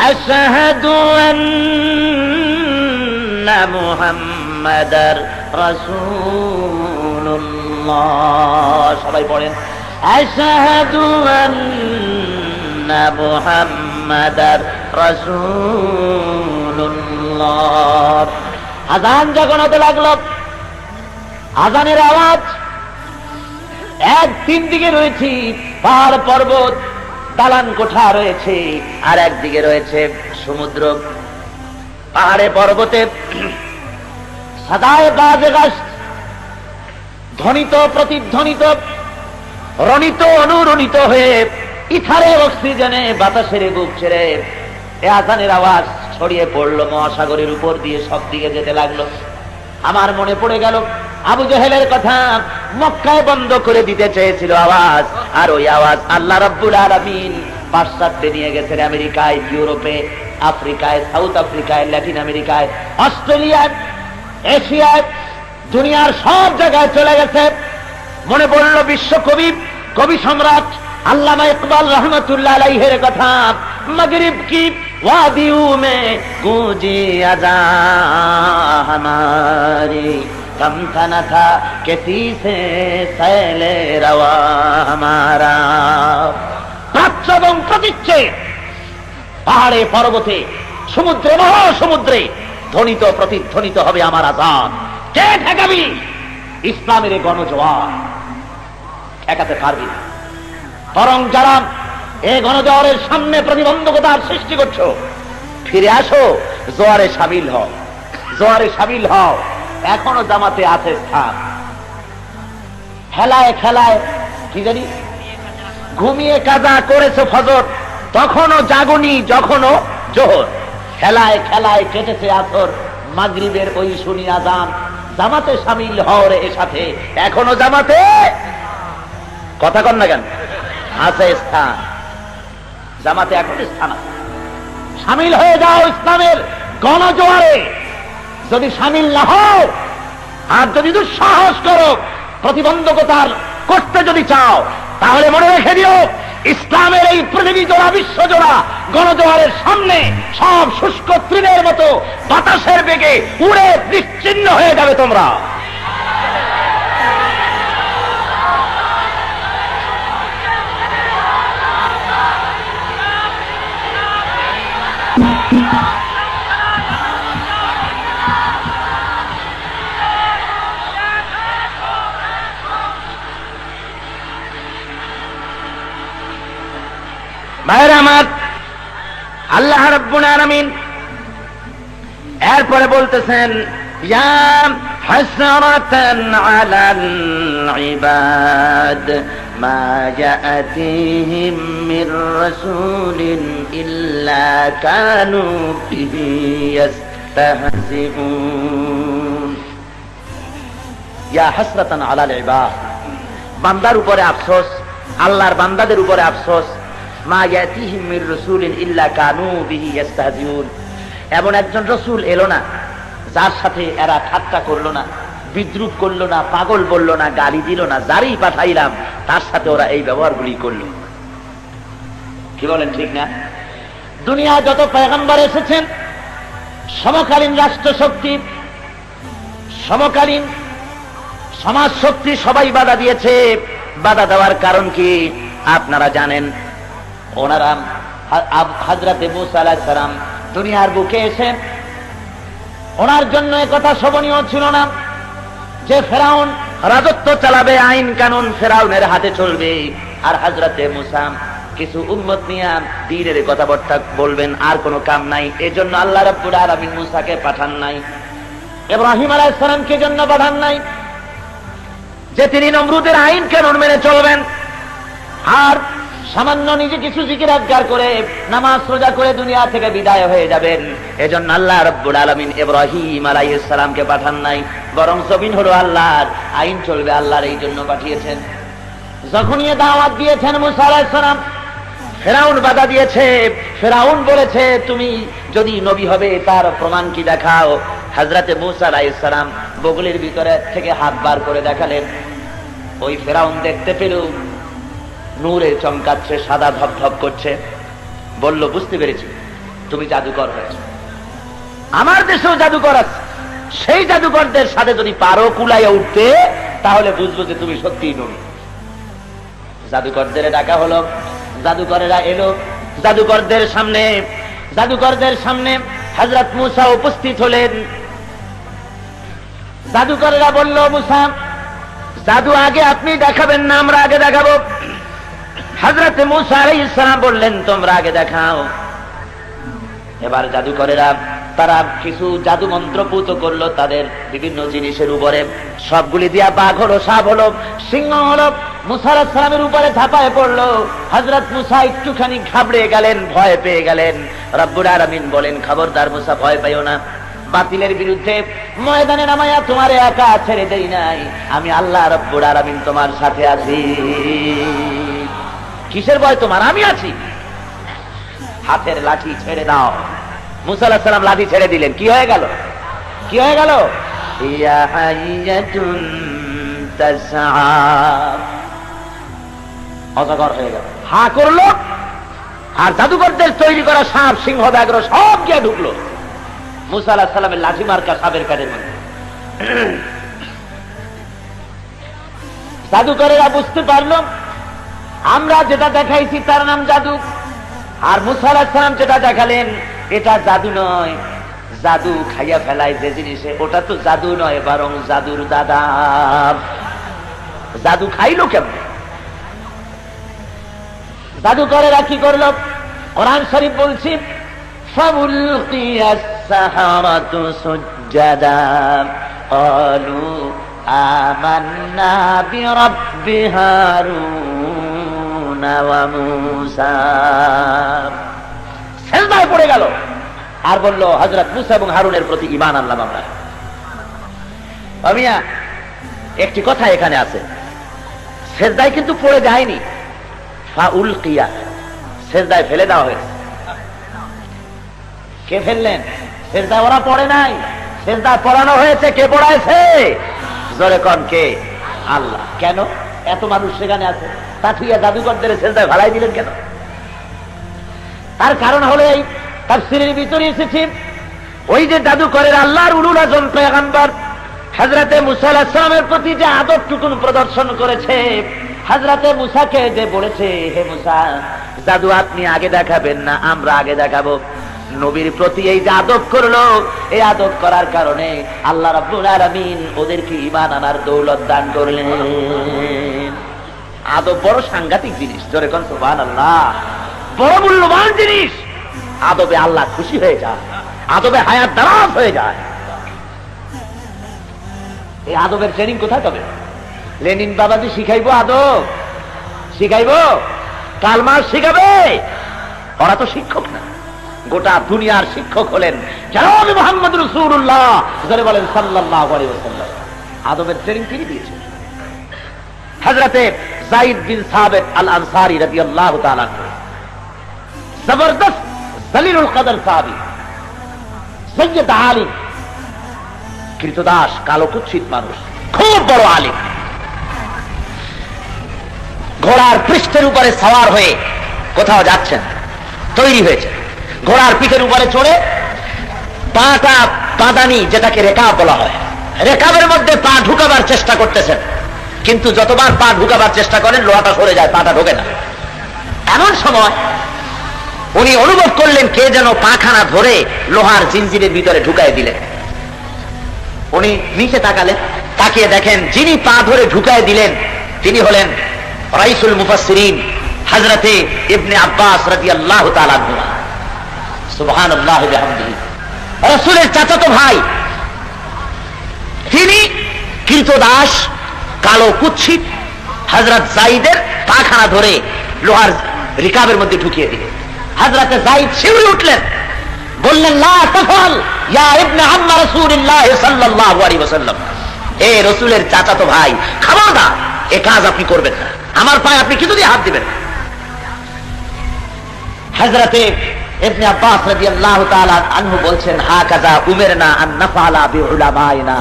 أشهد أن محمد رسول الله সবাই পড়েন أشهد أن محمد رسول الله আজান যখন হতে লাগলো আজানের আওয়াজ এক তিন দিকে রয়েছে পাহাড় পর্বত দালান কোঠা রয়েছে। আর একদিকে রয়েছে সমুদ্র, পাহাড়ে পর্বতে। সাদায় বাজে গাছ, ধ্বনিত, প্রতিধ্বনিত, রণিত, অনুরণিত হয়ে ইথারে অক্সিজেনে বাতাসের বুক ছেড়ে আজানের আওয়াজ ছড়িয়ে পড়ল মহাসাগরের উপর দিয়ে সব দিকে যেতে লাগল। আমার মনে পড়ে গেল আবু জহেলের কথা মক্কায় বন্ধ করে দিতে চেয়েছিল আওয়াজ। আর ওই আওয়াজ আল্লাহ রব্বুল আলমিন পাশ্চাত্যে নিয়ে গেছেন আমেরিকায়, ইউরোপে, আফ্রিকায়, সাউথ আফ্রিকায়, ল্যাটিন আমেরিকায়, অস্ট্রেলিয়ায়, এশিয়ায়, দুনিয়ার সব জায়গায় চলে গেছে। মনে পড়ল বিশ্ব কবি কবি সম্রাট আল্লামা ইকবাল রহমতুল্লাহ আলাইহের কথা, মগরিব কি ওয়াদিউ মে গুজি আজা হামারি कम था न था किसी से सैले रवा हमारा প্রাচ্য এবং প্রতীচ্ছে পাহাড়ে পর্বতে সমুদ্রে মহাসমুদ্রে ধ্বনিত প্রতিধ্বনিত হবে আমার আজাদ কে ঠেকাবি ইসলামের এই গণজোয়ার ঠেকাতে পারবি না বরং যারা এ গণজোয়ারের সামনে প্রতিবন্ধকতার সৃষ্টি করছো ফিরে আসো জোয়ারে সামিল হও জোয়ারে সামিল হও এখনও জামাতে আছে স্থান। খেলায় খেলায়, কি জানি, ঘুমিয়ে কাজা করেছে ফজর, তখনও জাগুনি, যখনও জোহর। খেলায় খেলায় কেটেছে আসর, মাগরিবের ওই শুনি আজান। জামাতে সামিল হওয়ার এ সাথে, এখনও জামাতে? কথা কন না কেন? আছে স্থান। জামাতে এখন স্থান আছে। সামিল হয়ে যাও ইসলামের গণজোয়ারে। যদি সামিল না হও, আর যদি দুঃসাহস করো, প্রতিবন্ধকতার করতে যদি চাও, তাহলে মনে রেখে দিও, ইসলামের এই পৃথিবী জোড়া, বিশ্ব জোড়া, গণজোয়ারের সামনে সব শুষ্ক তৃণের মতো বাতাসের বেগে উড়ে বিচ্ছিন্ন হয়ে যাবে তোমরা। ভাইয়ের আমার, আল্লাহ রব্বুল এরপরে বলতেছেন, ইয়া আলাল ইবাদ, মা বান্দার উপরে আফসোস, আল্লাহর বান্দাদের উপরে আফসোস এমন একজন রসুল এলো না, যার সাথে এরা ঠাট্টা করল না, বিদ্রুপ করল না, পাগল বলল না, গালি দিল না, যারই পাঠাইলাম, তার সাথে ওরা এই ব্যবহারগুলি করল। কি বলেন, ঠিক না? দুনিয়া যত পয়গম্বর এসেছেন, সমকালীন রাষ্ট্র শক্তি সমকালীন সমাজ শক্তি সবাই বাধা দিয়েছে। বাধা দেওয়ার কারণ কি? আপনারা জানেন ওনারা হাজরাতে সালাম দুনিয়ার বুকে ওনার জন্য কথা শোভনীয় ছিল না যে ফেরাউন রাজত্ব চালাবে, আইন কানুন ফেরাউনের হাতে চলবে। আর হাজরাতে মুসাম কিছু উন্মত দিনের কথাবার্তা বলবেন, আর কোনো কাম নাই। এজন্য আল্লাহ রাব্বুল আলামিন মুসাকে পাঠান নাই। ইব্রাহিম আলাইহিস সালামকে জন্য পাঠান নাই। যে তিনি নমরুদের আইন কানুন মেনে চলবেন, আর সামান্য নিজে কিছু জিকির আজগার করে, নামাজ রোজা করে দুনিয়া থেকে বিদায় হয়ে যাবেন। এজন্য আল্লাহ রব্বুল আলমিন ইব্রাহিম আলাইহিস সালামকে পাঠান নাই, বরং জমিন হলো আল্লাহর, আইন চলবে আল্লাহর এই জন্য পাঠিয়েছেন। যখনই দাওয়াত দিয়েছেন মুসা আলাইহিস সালাম, ফেরাউন বাধা দিয়েছে, ফেরাউন বলেছে, তুমি যদি নবী হবে, তার প্রমাণ কি দেখাও? হাজরাতে মুসা আলাইহিস সালাম বগলের ভিতরে থেকে হাত বার করে দেখালেন। ওই ফেরাউন দেখতে পেল নূরে চমকাচ্ছে, সাদা ধপ ধপ করছে। বলল, বুঝতে পেরেছি, তুমি জাদুকর হয়েছ আমার দেশেও জাদুকর আছে। সেই জাদুকরদের সাথে যদি পারো কুলাইয়া উঠতে, তাহলে বুঝব যে তুমি সত্যিই নবী। জাদুকরদের ডাকা হলো, জাদুকরেরা এলো, জাদুকরদের সামনে জাদুকরদের সামনে হজরত মুসা উপস্থিত হলেন। জাদুকরেরা বলল, মুসা, জাদু আগে আপনি দেখাবেন না, আমরা আগে দেখাবো। হজরত মুসা আলাই ইসলাম বললেন, তোমরা আগে দেখাও। এবার জাদুকরেরা, তারা কিছু জাদু মন্ত্র পুত করল, তাদের বিভিন্ন জিনিসের উপরে। সবগুলি দিয়া বাঘ হলো, সাপ হলো, সিংহ হলো মুসার সালামের উপরে ঝাঁপায় পড়ল। হজরত মুসা একটুখানি ঘাবড়ে গেলেন, ভয় পেয়ে গেলেন। রব্বুর আরামিন বলেন, খবরদার মুসা, ভয় পাইও না। বাতিলের বিরুদ্ধে ময়দানে নামাইয়া তোমার একা ছেড়ে দেই নাই। আমি আল্লাহ রব্বুর আরামিন তোমার সাথে আছি। কিসের ভয় তোমার? আমি আছি। হাতের লাঠি ছেড়ে দাও। মুসা আলাহিস সালাম লাঠি ছেড়ে দিলেন। কি হয়ে গেল? কি হয়ে গেল? অজগর হয়ে গেল। হা করল আর জাদুকরদের তৈরি করা সাপ, সিংহ, ব্যাঘ্র সব গিয়ে ঢুকলো। মুসা আলাহ সালামের লাঠি মার্কা সাপের পেটের মধ্যে জাদুকরেরা বুঝতে পারল আমরা যেটা দেখাইছি তার নাম জাদু আর মুসা আলাহ সালাম যেটা দেখালেন এটা জাদু নয় জাদু খাইয়া ফেলায় যে জিনিসে ওটা তো জাদু নয় বরং জাদুর দাদা জাদু খাইলো কেমন জাদুকরেরা কি করলো কোরআন শরীফ বলছি فَأُلْقِيَ السَّحَرَةُ سُجَّدًا قَالُوا آمَنَّا بِرَبِّ هَارُونَ وَمُوسَى সেজদায় পড়ে গেল। আর বলল, হযরত মুসা এবং হারুনের প্রতি ঈমান আনলাম আমরা। আমিয়া একটি কথা এখানে আছে। সেজদায় কিন্তু পড়ে যায়নি। ফাউল কিয়া সেজদায় ফেলে দেওয়া হয়েছে। কে ফেললেন? সেজদায় ওরা পড়ে নাই। সেজদায় পড়ানো হয়েছে, কে পড়াইছে? জোরে কন কে? আল্লাহ। কেন? এত মানুষ সেখানে আছে। পাঠিয়ে জাদুকরদের সেজদায় ভাড়াই দিলেন কেন? তার কারণ হলো এই তার সিঁড়ির ভিতরে এসেছে। ওই যে জাদুকরের আল্লাহর উলুল আজম হাজরাতে মুসা প্রতি যে আদরটুকুন প্রদর্শন করেছে হাজরাতে মুসাকে যে বলেছে, হে মুসা, জাদু আপনি আগে দেখাবেন না, আমরা আগে দেখাবো। নবীর প্রতি এই যে আদব করল, এই আদব করার কারণে আল্লাহ রাব্বুল আলামিন ওদেরকে ইমান আনার দৌলত দান করলেন। আদব বড় সাংঘাতিক জিনিস। জোরে কোন, সুবহানাল্লাহ। বড় মূল্যবান জিনিস। আদবে আল্লাহ খুশি হয়ে যায়। আদবে হায়াত দারাজ হয়ে যায়। এই আদবের ট্রেনিং কোথায় তবে? লেনিন বাবাজি শিখাইবো আদব। শিখাইবো? কালমার শিখাবে? ওরা তো শিক্ষক না। গোটা দুনিয়ার শিক্ষক হলেন জানাব মোহাম্মদ রসুল্লাহ যারা বলেন সাল্লাহ আদবের ট্রেনিং তিনি দিয়েছেন। হজরতে বিন সাবেদ আল আনসারি রাজি আল্লাহ জবরদস্ত কদর সাহাবি, সৈয়দ আলিম কৃতদাস কালো কুচ্ছিত মানুষ, খুব বড় আলিম। ঘোড়ার পৃষ্ঠের উপরে সওয়ার হয়ে কোথাও যাচ্ছেন, তৈরি হয়েছে ঘোড়ার পিঠের উপরে চড়ে পাটা পাদানি যেটাকে রেকাব বলা হয়। রেকাবের মধ্যে পা ঢুকাবার চেষ্টা করতেছেন। কিন্তু যতবার পা ঢুকাবার চেষ্টা করেন, লোহাটা সরে যায়, পাটা ঢোকে না। এমন সময় উনি অনুভব করলেন কে যেন পাখানা ধরে লোহার জিনজিনের ভিতরে ঢুকাই দিলেন। উনি নিচে তাকালেন, তাকিয়ে দেখেন যিনি পা ধরে ঢুকায় দিলেন, তিনি হলেন রাইসুল মুফাসসিরিন হযরতে ইবনে আব্বাস রাদিয়াল্লাহু তাআলা আনহু সুবহানাল্লাহি বিহামদিহি। চাচাতো ভাই, তিনি কৃতদাস কালো কুচ্ছিত হযরত জাইদের পাখানা ধরে লোহার রিকাবের মধ্যে ঢুকিয়ে দিলেন হযরতে জাইদ শিউরে উঠলেন। বললেন ইবনে আম্মা রাসূলুল্লাহ সাল্লাল্লাহু আলাইহি ওয়াসাল্লাম। এ রাসূলের ভাই কাজ আপনি করবেন না। আমার পায়ে আপনি কিছু দিয়ে হাত দিবেন না। হযরতে ইবনে আব্বাস রাদিয়াল্লাহু তাআলা আনহু বলছেন, হাকাযা উমিরনা আন নাফআলা বিউলামাইনা।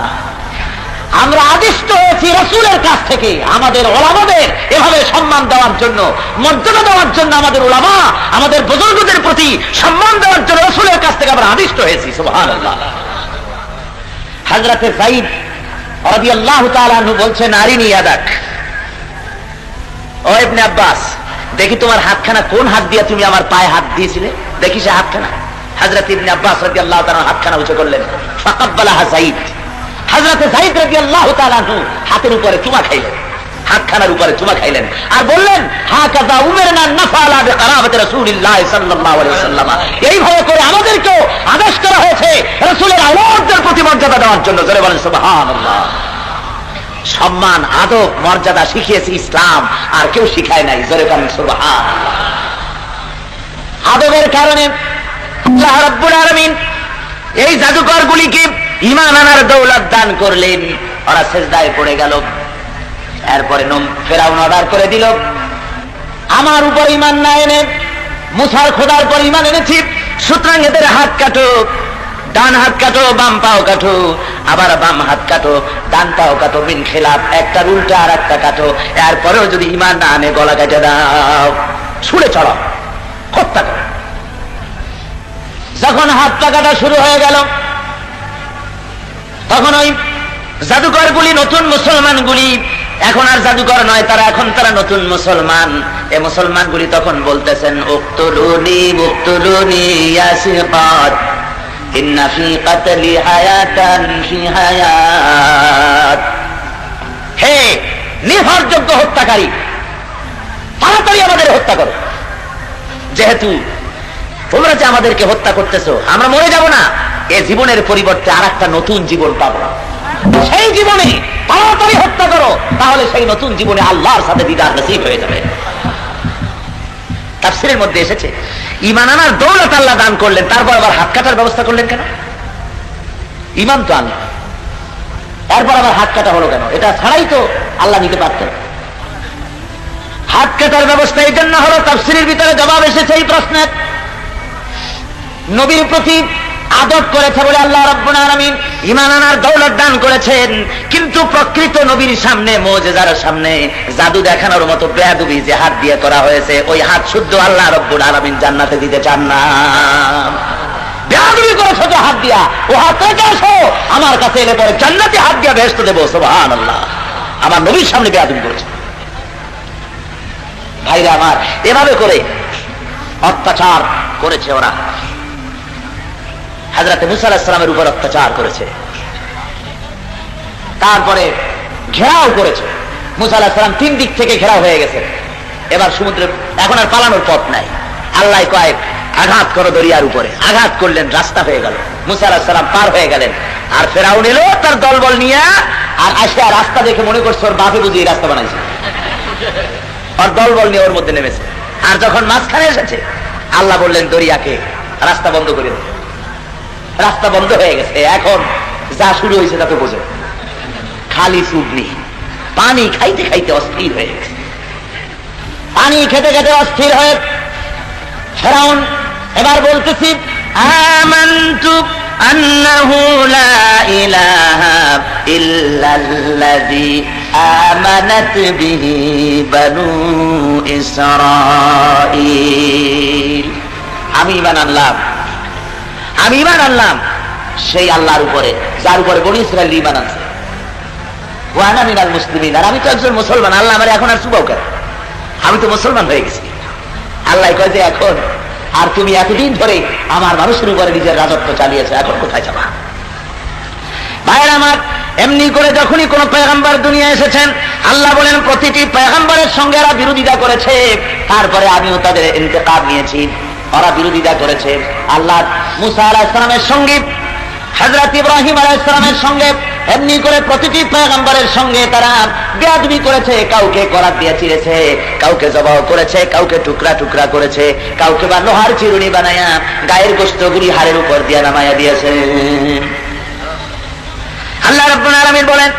আমরা আদিষ্ট হয়েছি রসুলের কাছ থেকে। আমাদের ওলামাদের এভাবে সম্মান দেওয়ার জন্য, মর্যাদা দেওয়ার জন্য আমাদের ওলামা, আমাদের বুজুর্গদের প্রতি সম্মান দেওয়ার জন্য রসুলের কাছ সুবহানাল্লাহ। হযরতে সাইদ রাদিয়াল্লাহু তাআলা আনহু বলছেন নারিনী ইয়াদাক ও ইবনে আব্বাস, দেখি তোমার হাতখানা কোন হাত দিয়ে তুমি আমার পায়ে হাত দিয়েছিলে? দেখি সে হাতখানা। হযরত ইবনে আব্বাস রাদিয়াল্লাহু তাআলা হাতখানা উঁচু করলেন। ফাকাব্বালাহা সাইদ হযরতে সাইদ রাদিয়াল্লাহু তাআলা আনহু হাতের উপরে চুমা খাইলেন, হাতখানার উপরে চুমা খাইলেন আর বললেন হা কাজা উমের না নাফালা বে কারামতে রাসূলুল্লাহ সাল্লাল্লাহু আলাইহি ওয়াসাল্লাম। এইভাবে করে আমাদেরকেও আদেশ করা হয়েছে রাসূলের আওলাদদের প্রতি মর্যাদা দেওয়ার জন্য। জোরে বলেন, সুবহানাল্লাহ। সম্মান, আদব, মর্যাদা শিখিয়েছে ইসলাম, আর কেউ শিখায় নাই। জোরে বলেন সুবহান আদবের কারণে আল্লাহ রাব্বুল আলামিন এই ঈমান আনার দৌলত দান করলেন, ওরা সেজদায় পড়ে গেল। এরপরে ফেরাউন অর্ডার করে দিল, আমার উপর ইমান না এনে, মুসার খোদার পর ইমান এনেছি, সুতরাং এদের হাত কাটো, ডান হাত কাটো, বাম পাও কাটো, আবার বাম হাত কাটো, ডান পাও কাটো, বিন খেলাপ একটা উল্টা আর একটা কাটো, এরপরেও যদি ইমান না আনে, গলা কেটে দাও, ছুড়ে চড়াও, হত্যা করো। যখন হাত কাটা শুরু হয়ে গেল তখন ওই জাদুকরগুলি নতুন মুসলমানগুলি এখন আর জাদুকর নয়, তারা এখন তারা নতুন মুসলমান। এ মুসলমানগুলি তখন বলতেছেন, উক্তুলুনি উক্তুলুনি ইয়াসিকাত কাতলি হে নির্ভরযোগ্য হত্যাকারী, তাড়াতাড়ি আমাদের হত্যা করো। যেহেতু তোমরা যে আমাদেরকে হত্যা করতেছো, আমরা মরে যাব না। এ জীবনের পরিবর্তে আর একটা নতুন জীবন পাবো। সেই জীবনে তাড়াতাড়ি হত্যা করো, তাহলে সেই নতুন জীবনে আল্লাহর সাথে দিদার নসিব হয়ে যাবে। তাফসিরের মধ্যে এসেছে, ইমান আনার দৌলত আল্লাহ দান করলেন, তারপর আবার হাত কাটার ব্যবস্থা করলেন কেন? ইমান তো আল্লাহ তারপর আবার হাত কাটা হলো কেন? এটা ছাড়াই তো আল্লাহ নিতে পারতেন। হাত কাটার ব্যবস্থা এই জন্য হলো, তাফসিরের ভিতরে জবাব এসেছে এই প্রশ্নের। নবীর প্রতি আদব করেছে বলে আল্লাহ রব্বুল ঈমান আনার দৌলত দান করেছেন। কিন্তু প্রকৃত নবীর সামনে, মোজেজার সামনে জাদু দেখানোর মতো বেয়াদবি যে হাত দিয়ে করা হয়েছে, ওই হাত শুদ্ধ আল্লাহ রব্বুল আলামিন জান্নাতে দিতে চান না। অত্যাচার করেছে ওরা। হাজরাতে মুসা আলাহিসামের উপর অত্যাচার করেছে। তারপরে ঘেরাও করেছে। মুসা আলাহিসাম তিন দিক থেকে ঘেরাও হয়ে গেছে। এবার সমুদ্রে এখন আর পালানোর পথ নাই। আল্লাহ কয়েক আঘাত করো দরিয়ার উপরে। আঘাত করলেন, রাস্তা হয়ে গেল। মুসা আলাহিসাম পার হয়ে গেলেন। আর ফেরাউন এলো তার দলবল নিয়ে আর আসে রাস্তা দেখে মনে করছে ওর বাপে বুঝিয়ে রাস্তা বানাইছে। আর দলবল নিয়ে ওর মধ্যে নেমেছে। আর যখন মাঝখানে এসেছে, আল্লাহ বললেন, দরিয়াকে রাস্তা বন্ধ করে দেবে রাস্তা বন্ধ হয়ে গেছে, এখন যা শুরু হয়েছে তাকে বোঝো। খালি সুবনি পানি খাইতে খাইতে অস্থির হয়ে গেছে। পানি খেতে খেতে অস্থির হয়ে ফেরাউন, এবার বলতেছি, আমান্তু আন্নাহু লা ইলাহা ইল্লাল্লাযী আমানাত বিহি বনু ইসরাঈল। আমি ইমান লাভ আমি ইমান আনলাম। সেই আল্লাহর উপরে, যার উপরে বনি ইসরায়েল ইমান আনছে। আর আমি তো একজন মুসলমান, আল্লাহ আমার এখন আর চুবাও কেন? আমি তো মুসলমান হয়ে গেছি। আল্লাহ কয় যে এখন, আর তুমি এতদিন ধরে আমার মানুষের উপরে নিজের রাজত্ব চালিয়েছো, এখন কোথায় যাবা? ভাইয়ের আমার, এমনি করে যখনই কোন পেগাম্বার দুনিয়া এসেছেন, আল্লাহ বলেন, প্রতিটি পেগাম্বারের সঙ্গে এরা বিরোধিতা করেছে। তারপরে আমিও তাদের ইন্তেকার নিয়েছি। ওরা বিরোধিতা করেছে। আল্লাহ মুসা আলাহ ইসলামের সঙ্গে হজরত ইব্রাহিম আলাহ ইসলামের সঙ্গে, এমনি করে প্রতিটি পয়গম্বরের সঙ্গে তারা বেয়াদবি করেছে, কাউকে করাত দিয়ে চিরেছে, কাউকে জবাহ করেছে, কাউকে টুকরা টুকরা করেছে, কাউকে বা লোহার চিরুনি বানায়া গায়ের গোস্তগুলি হাড়ের উপর দিয়ে নামায়া দিয়েছে। আল্লাহ রব্বুল আলামিন বলেন,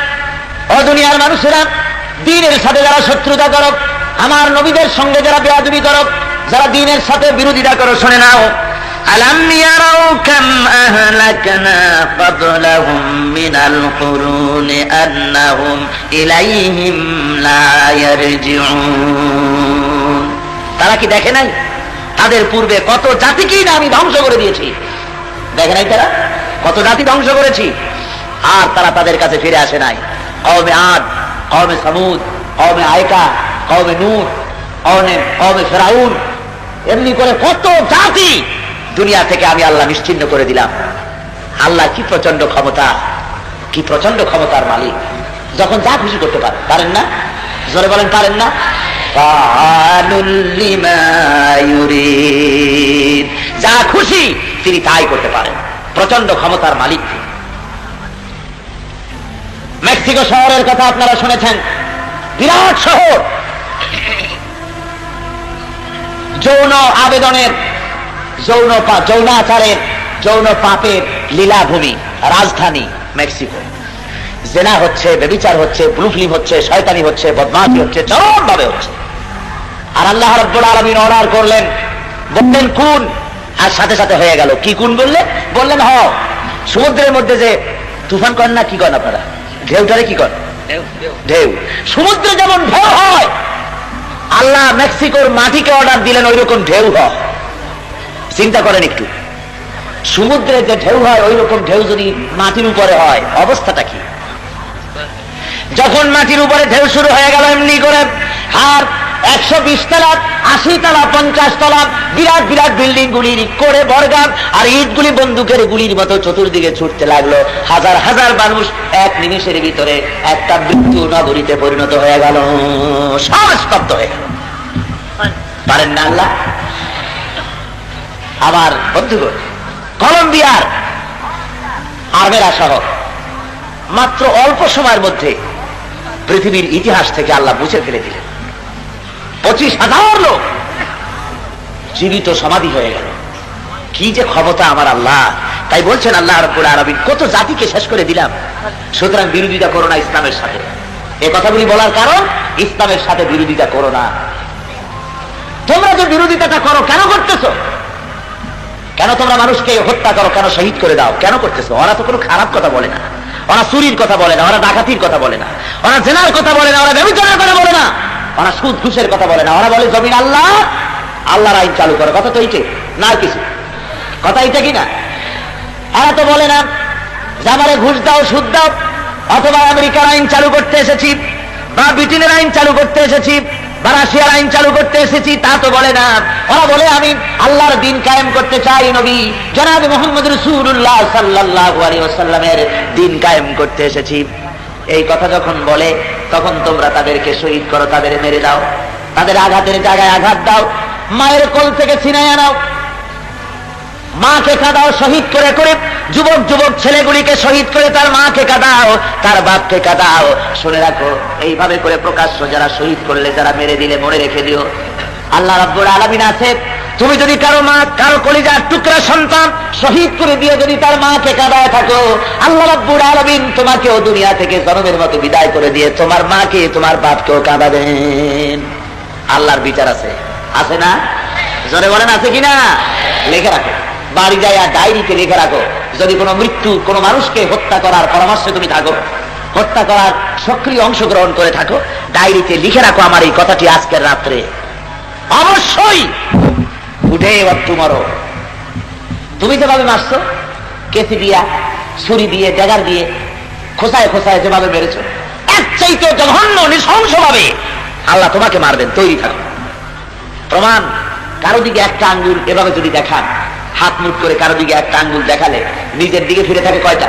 ও দুনিয়ার মানুষেরা, দিনের সাথে যারা শত্রুতা করো আমার নবীদের সঙ্গে যারা বেয়াদবি করো যারা দিনের সাথে বিরোধিতা করে, শুনে নাও। তারা কি দেখে নাই? তাদের পূর্বে কত জাতিকেই না আমি ধ্বংস করে দিয়েছি? দেখে নাই তারা? কত জাতি ধ্বংস করেছি? আর তারা তাদের কাছে ফিরে আসে নাই। কবে আট কবে সামুদ কবে আয়কা কবে নূর কবে কওমে ফেরাউন এমনি করে কত জাতি দুনিয়া থেকে আমি আল্লাহ নিশ্চিন্ন করে দিলাম। আল্লাহ কি প্রচণ্ড ক্ষমতা, কি প্রচণ্ড ক্ষমতার মালিক। যখন যা খুশি করতে পারেন পারেন না? জোরে বলেন, পারেন না। যা খুশি তিনি তাই করতে পারেন। প্রচণ্ড ক্ষমতার মালিক মেক্সিকো শহরের কথা আপনারা শুনেছেন। বিরাট শহর। যৌন আবেদনের যৌন যৌনাচারের যৌন পাপের লীলাভূমি রাজধানী মেক্সিকো। জেনা হচ্ছে বেবিচার হচ্ছে ব্লু হচ্ছে শয়তানি হচ্ছে বদমাশি হচ্ছে চরম ভাবে হচ্ছে। আর আল্লাহ রব্বুল আলমিন অর্ডার করলেন বললেন কোন আর সাথে সাথে হয়ে গেল। কি কোন বললেন? বললেন হ। সমুদ্রের মধ্যে যে তুফান করেন না কি করেন আপনারা? ঢেউটারে কি করেন? ঢেউ সমুদ্রে যেমন ঢেউ হয় আল্লাহ মেক্সিকোর মাটিকে অর্ডার দিলেন ওই রকম ঢেউ হয়। চিন্তা করেন একটু। সমুদ্রে যে ঢেউ হয় ওই রকম ঢেউ যদি মাটির উপরে হয়, অবস্থাটা কি? যখন মাটির উপরে ঢেউ শুরু হয়ে গেল, এমনি করে আর একশো বিশ তলা আশি তলা, পঞ্চাশ তলা বিরাট বিরাট বিল্ডিং গুলি করে বর্গাম, আর ইটগুলি বন্দুকের গুলির মতো চতুর্দিকে ছুটতে লাগল। হাজার হাজার মানুষ এক নিমিষের ভিতরে একটা মৃত্যু নগরীতে পরিণত হয়ে গেল। সব হয়ে গেল। পারেন না আল্লাহ? আমার বন্ধুগণ, কলম্বিয়ার আর্মেরা শহর মাত্র অল্প সময়ের মধ্যে পৃথিবীর ইতিহাস থেকে আল্লাহ বুঝে ফেলে দিলেন। পঁচিশ হাজার লোক। জীবিত সমাধি হয়ে গেল। কি যে ক্ষমতা আমার আল্লাহ। তাই বলছেন আল্লাহ রব্বুল আরবিন কত জাতিকে শেষ করে দিলাম। সুতরাং বিরোধিতা করো না ইসলামের সাথে। এ কথাগুলি বলার কারণ, ইসলামের সাথে বিরোধিতা করো না। তোমরা যে বিরোধিতাটা করো, কেন করতেছো? কেন তোমরা মানুষকে হত্যা করো, কেন শহীদ করে দাও? কেন করতেছো? ওরা তো কোনো খারাপ কথা বলে না। ওরা চুরির কথা বলে না, ওরা ডাকাতির কথা বলে না। ওরা জেনার কথা বলে না, ওরা ব্যবচারের কথা বলে না। ওরা সুদ ঘুষের কথা বলে না। ওরা বলে, জমিন আল্লাহ, আল্লাহর আইন চালু করো। কথা তো এইটে না কিছু। কথা এইটা কি না? এরা তো বলে না যে আমারে ঘুষ দাও, সুদ দাও। অথবা, আমেরিকার আইন চালু করতে এসেছি, বা ব্রিটেনের আইন চালু করতে এসেছি, বা রাশিয়ার আইন চালু করতে এসেছি। তা তো বলে না। ওরা বলে, আমি আল্লাহর দিন কায়েম করতে চাই, নবী। জনাব মোহাম্মদ রসুল্লাহ সাল্লাহ আলী ওসাল্লামের দিন কায়েম করতে এসেছি। এই কথা যখন বলে তখন তোমরা তাদেরকে শহীদ করো, তাদের মেরে দাও, তাদের আঘাতের জায়গায় আঘাত দাও, মায়ের কোল থেকে ছিনাই আনাও। মাকে কাদাও, শহীদ করে করে যুবক যুবক ছেলেগুলিকে শহীদ করে তার মাকে কাদাও, তার বাপকে কাদাও। শুনে রাখো, এইভাবে করে প্রকাশ্য যারা শহীদ করলে, যারা মেরে দিলে মনে রেখে দিও। আল্লাহ রাব্বুল আলামিন আছে তুমি যদি কারও মা, কারও কলিজার টুকরা সন্তান শহীদ করে দিয়ে যদি তার মাকে কাদায় থাকো, আল্লাহ রাব্বুল আলামিন তোমাকেও দুনিয়া থেকে জনমের মতো বিদায় করে দিয়ে তোমার মাকে, তোমার বাপকেও কাঁদাবেন আল্লাহর বিচার আছে। আছে না? জোরে বলেন, আছে কিনা? লেখে রাখো। বাড়ি যায় আর ডায়েরিতে লিখে রাখো। যদি কোনো মৃত্যু কোনো মানুষকে হত্যা করার পরামর্শে তুমি থাকো, হত্যা করার সক্রিয় অংশগ্রহণ করে থাকো, ডায়েরিতে লিখে রাখো আমার এই কথাটি আজকের রাত্রে। অবশ্যই! উঠে এবার তোমারও। তুমি যেভাবে মারছো? কেসি দিয়া, ছুরি দিয়ে, ড্যাগার দিয়ে খোসায় খোসায় যেভাবে মেরেছো এক চাইতে জঘন্য নৃশংস ভাবে আল্লাহ তোমাকে মারবেন, তৈরি থাকো। প্রমাণ, কারও দিকে একটা আঙ্গুল এভাবে যদি দেখান, হাত মুট করে কারও দিকে একটা আঙ্গুল দেখালে নিজের দিকে ফিরে থাকে কয়টা?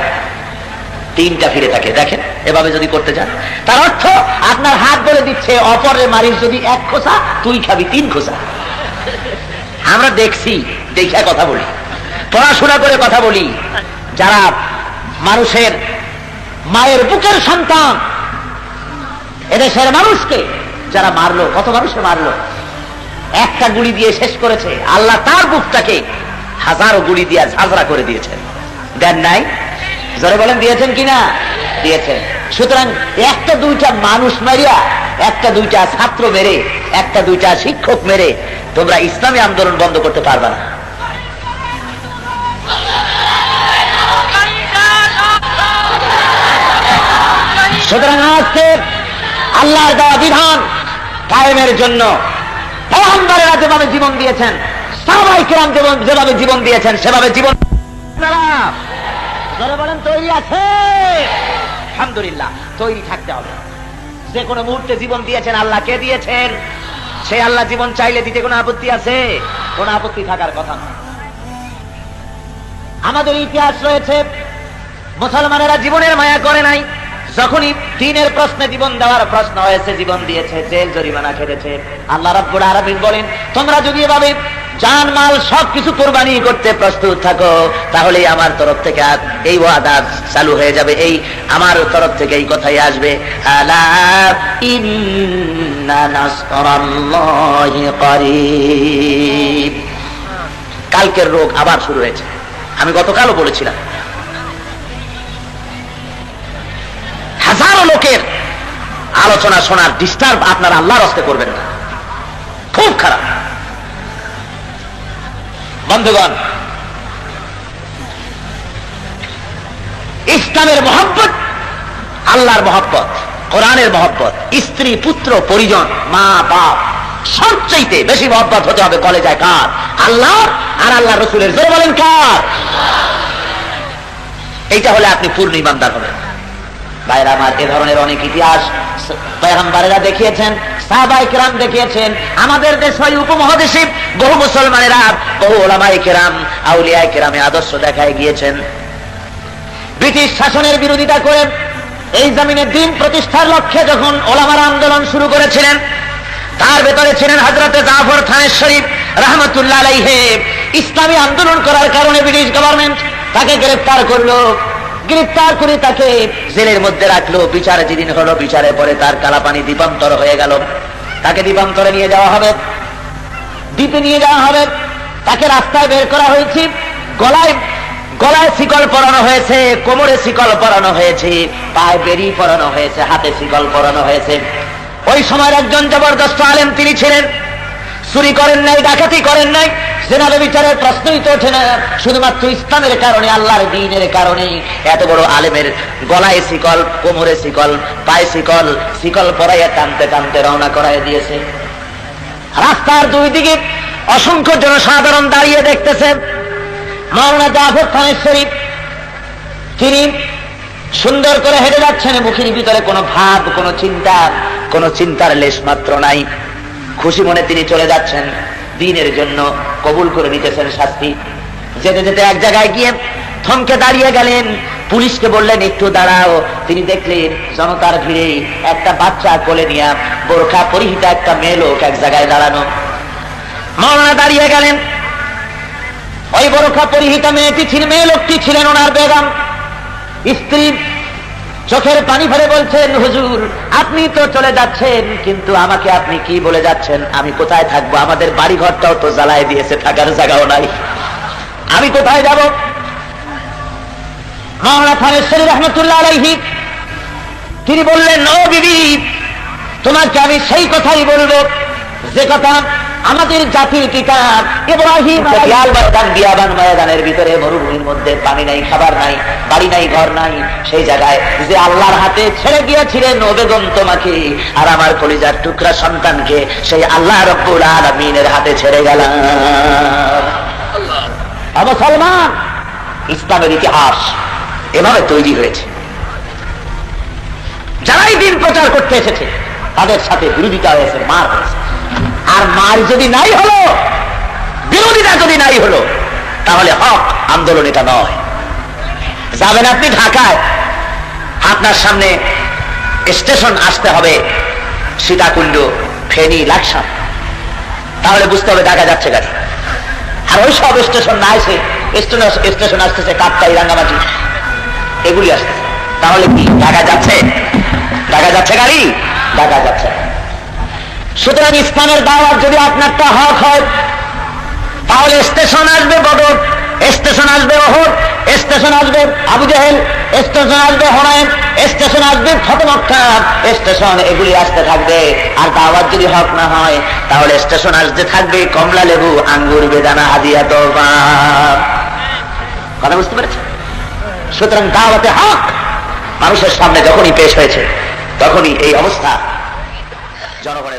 তিনটা ফিরে থাকে, দেখেন, এভাবে যদি করতে চান। তার অর্থ, আপনার হাত বলে দিচ্ছে, অপরের মারিস যদি এক খোসা, তুই খাবি তিন খোসা। আমরা দেখছি দেখিয়া কথা বলি। পড়াশোনা করে কথা বলি। যারা মানুষের মায়ের বুকের সন্তান, এদেশের মানুষকে যারা মারলো, কত মানুষকে মারলো, একটা গুলি দিয়ে শেষ করেছে। আল্লাহ তার বুকটাকে হাজারো গুলি দিয়ে ঝাঁঝরা করে দিয়েছেন। দেন নাই? জোরে বলেন, দিয়েছেন কিনা? দিয়েছেন। সুতরাং একটা দুইটা মানুষ মারিয়া একটা দুইটা ছাত্র মেরে, একটা দুইটা শিক্ষক মেরে, তোমরা ইসলামী আন্দোলন বন্ধ করতে পারবে না। সুতরাং আজকে আল্লাহর দেওয়া বিধান কায়েমের জন্য। পয়গম্বরেরা যেভাবে জীবন দিয়েছেন, সাহাবাই কেরাম যেমন যেভাবে জীবন দিয়েছেন, সেভাবে জীবন তৈরি আছে। আলহামদুলিল্লাহ, তৈরি থাকতে হবে। যে কোনো মুহূর্তে জীবন দিয়েছেন, আল্লাহ কে দিয়েছেন? সে আল্লাহ জীবন চাইলে দিতে কোনো আপত্তি আছে? কোনো আপত্তি থাকার কথা নয়। আমাদের ইতিহাস রয়েছে, মুসলমানেরা জীবনের মায়া করে নাই, যখনই দিনের প্রশ্নে জীবন দেওয়ার প্রশ্ন হয়েছে, জীবন দিয়েছে, জেল জরিমানা খেটেছে। আল্লাহ রাব্বুল আলামিন বলেন, তোমরা যদি এভাবে জান মাল সবকিছু কোরবানি করতে প্রস্তুত থাকো তাহলে আমার তরফ থেকে এই ওয়াদা চালু হয়ে যাবে। এই আমার তরফ থেকে এই কথাই আসবে। কালকের রোগ আবার শুরু হয়েছে। আমি গতকালও বলেছিলাম। হাজারো লোকের আলোচনা শোনার ডিস্টার্ব আপনার আল্লাহর হস্তে করবেন না। খুব খারাপ। বন্ধুগণ, ইসলামের মহব্বত, আল্লাহর মহব্বত, কোরআনের মহব্বত, স্ত্রী, পুত্র, পরিজন, মা, বাপ, সবচাইতে বেশি মহব্বত হতে হবে কলেজায় কার? আল্লাহ আর আল্লাহ রসুলের। জোরে বলেন কার? এইটা হলে আপনি পূর্ণ ইমানদার হবেন। ভাইরা আমার এ ধরনের অনেক ইতিহাস পেগম্বারেরা দেখিয়েছেন সাহাবাই কেরাম দেখিয়েছেন, আমাদের দেশ হয় উপমহাদেশে বহু মুসলমানেরা, বহু ওলামাই কেরাম আউলিয়াই কেরামে আদর্শ দেখায় গিয়েছেন। ব্রিটিশ শাসনের বিরোধিতা করে এই জমিনে দিন প্রতিষ্ঠার লক্ষ্যে যখন ওলামার আন্দোলন শুরু করেছিলেন, তার ভেতরে ছিলেন হজরতে জাফর খানের শরীফ, রহমতুল্লাহ ইসলামী আন্দোলন করার কারণে ব্রিটিশ গভর্নমেন্ট তাকে গ্রেফতার করল। গ্রেফতার করে তাকে জেলের মধ্যে রাখল। বিচারে যেদিন হলো বিচারে পরে তার কালাপানি দ্বীপান্তর হয়ে গেল। তাকে দ্বীপান্তরে নিয়ে যাওয়া হবে। দ্বীপে নিয়ে যাওয়া হবে। তাকে রাস্তায় বের করা হয়েছে। গলায় গলায় শিকল পরানো হয়েছে, কোমরে শিকল পরানো হয়েছে, পায়ে বেরি পরানো হয়েছে, হাতে শিকল পরানো হয়েছে। ওই সময়ের একজন জবরদস্ত আলেম তিনি ছিলেন। চুরি করেন নাই, ডাকাতি করেন নাই। জেনারে বিচারের প্রশ্নই তো ওঠে না, শুধুমাত্র ইসলামের কারণে, আল্লাহর দিনের কারণে। এত বড় আলেমের গলায় শিকল, কোমরে শিকল, পায়ে শিকল শিকল পরাইয়া টানতে টানতে রওনা করাই দিয়েছে। রাস্তার দুই দিকে অসংখ্য জনসাধারণ দাঁড়িয়ে দেখতেছেন মাওলানা জাফর খানের শরীফ, তিনি সুন্দর করে হেঁটে যাচ্ছেন, মুখের ভিতরে কোনো ভাব, কোনো চিন্তা, কোনো চিন্তার লেশ মাত্র নাই। খুশি মনে তিনি চলে যাচ্ছেন, দিনের জন্য কবুল করে নিতেছেন শাস্তি যেতে যেতে এক জায়গায় গিয়ে থমকে দাঁড়িয়ে গেলেন। পুলিশকে বললেন, একটু দাঁড়াও। তিনি দেখলেন জনতার ভিড়ে একটা বাচ্চা কোলে নিয়ে বোরখা পরিহিতা একটা মেয়ে লোক এক জায়গায় দাঁড়ানো। মাওলানা দাঁড়িয়ে গেলেন। ওই বোরখা পরিহিতা মেয়েটি ছিল, মেয়ে লোকটি ছিলেন ওনার বেগম। স্ত্রী চোখের পানি ফেলে বলছেন, হুজুর, আপনি তো চলে যাচ্ছেন, কিন্তু আমাকে আপনি কি বলে যাচ্ছেন? আমি কোথায় থাকব? আমাদের বাড়ি ঘরটাও তো জ্বালায় দিয়েছে, থাকার জায়গাও নাই। আমি কোথায় যাব? মাওলানা ফানেশ্বরী রহমতুল্লাহ আলাইহি, তিনি বললেন, ও বিবি, তোমাকে আমি সেই কথাই বলব, যে কথা আমাদের জাতির কিতাব। ইব্রাহিম বিয়াবান ময়দানের ভিতরে মরুভূমির মধ্যে পানি নাই খাবার নাই বাড়ি নাই ঘর নাই সেই জায়গায় যে আল্লাহর হাতে ছেড়ে গিয়েছিলেন ও বেগম তোমাকে আর আমার কলিজার টুকরা সন্তানকে সেই আল্লাহ রব্বুল আলামিনের হাতে ছেড়ে গেলাম। আ মুসলমান ইসলামের ইতিহাস এভাবে তৈরি হয়েছে। যারাই দিন প্রচার করতে এসেছে তাদের সাথে বিরোধিতা হয়েছে মার হয়েছে। আর মার যদি নাই হলো বিরোধিতা যদি নাই হলো, তাহলে হক আন্দোলন এটা নয়। যাবেন আপনি ঢাকায়, আপনার সামনে স্টেশন আসতে হবে সীতাকুণ্ড ফেনী লাকসাম। তাহলে বুঝতে হবে ঢাকা যাচ্ছে গাড়ি আর ওই সব স্টেশন না এসে স্টেশন আসতেছে কাপ্তাই রাঙ্গামাটি এগুলি আসতেছে। তাহলে কি ঢাকা যাচ্ছে? ঢাকা যাচ্ছে গাড়ি? ঢাকা যাচ্ছে। সুতরাং ইসলামের দাওয়াত যদি আপনারটা হক হয়, তাহলে স্টেশন আসবে বদর, স্টেশন আসবে ওহদ, স্টেশন আসবে আবু জাহেল, স্টেশন আসবে হরাইন স্টেশন আসবে ফতমক্কা স্টেশন এগুলি আসতে থাকবে। আর দাওয়াত যদি হক না হয়, তাহলে স্টেশন আসতে থাকবে কমলা লেবু, আঙ্গুর, বেদানা, হাদিয়া তো কথা বুঝতে পেরেছেন? সুতরাং দাওয়াতে হক মানুষের সামনে যখনই পেশ হয়েছে, তখনই এই অবস্থা জনগণ